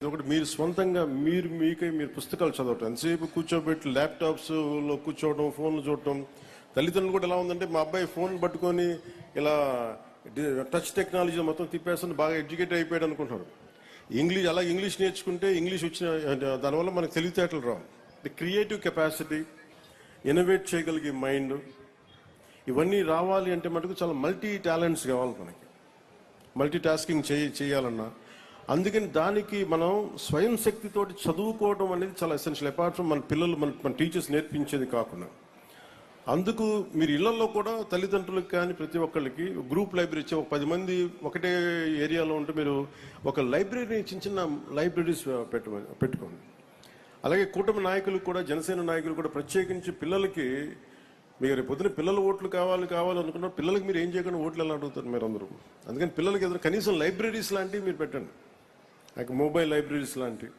ఒకటి మీరు సొంతంగా మీరు మీకై మీరు పుస్తకాలు చదవటం ఎంతసేపు కూర్చోబెట్టి ల్యాప్టాప్స్లో కూర్చోవడం ఫోన్లు చూడటం తల్లిదండ్రులు కూడా ఎలా ఉందంటే మా అబ్బాయి ఫోన్ పట్టుకొని ఇలా టచ్ టెక్నాలజీ మొత్తం తిప్పేస్తుంది బాగా ఎడ్యుకేట్ అయిపోయాడు అనుకుంటున్నారు. ఇంగ్లీష్ అలా ఇంగ్లీష్ నేర్చుకుంటే ఇంగ్లీష్ వచ్చిన దానివల్ల మనకు తెలివితేటలు రావు. ది క్రియేటివ్ కెపాసిటీ ఇన్నోవేట్ చేయగలిగే మైండ్ ఇవన్నీ రావాలి అంటే మటుకు చాలా మల్టీ టాలెంట్స్ కావాలి మనకి. మల్టీ టాస్కింగ్ చేయ చేయాలన్నా అందుకని దానికి మనం స్వయం శక్తితోటి చదువుకోవడం అనేది చాలా ఎసెన్షియల్ అపార్ట్ ఫ్రమ్ మన పిల్లలు మన మన టీచర్స్ నేర్పించేది కాకుండా. అందుకు మీరు ఇళ్ళలో కూడా తల్లిదండ్రులకు కానీ ప్రతి ఒక్కళ్ళకి గ్రూప్ లైబ్రరీ ఇచ్చే ఒక పది మంది ఒకటే ఏరియాలో ఉంటే మీరు ఒక లైబ్రరీని చిన్న చిన్న లైబ్రరీస్ పెట్ట పెట్టుకోండి. అలాగే కూటమి నాయకులు కూడా జనసేన నాయకులు కూడా ప్రత్యేకించి పిల్లలకి మీరు రేపు పొద్దున పిల్లల ఓట్లు కావాలి కావాలి అనుకున్న పిల్లలకి మీరు ఏం చేయకుండా ఓట్లు ఎలా అడుగుతారు మీరు అందరూ అందుకని పిల్లలకి ఏదైనా కనీసం లైబ్రరీస్ లాంటివి మీరు పెట్టండి. నాకు మొబైల్ లైబ్రరీస్ లాంటివి.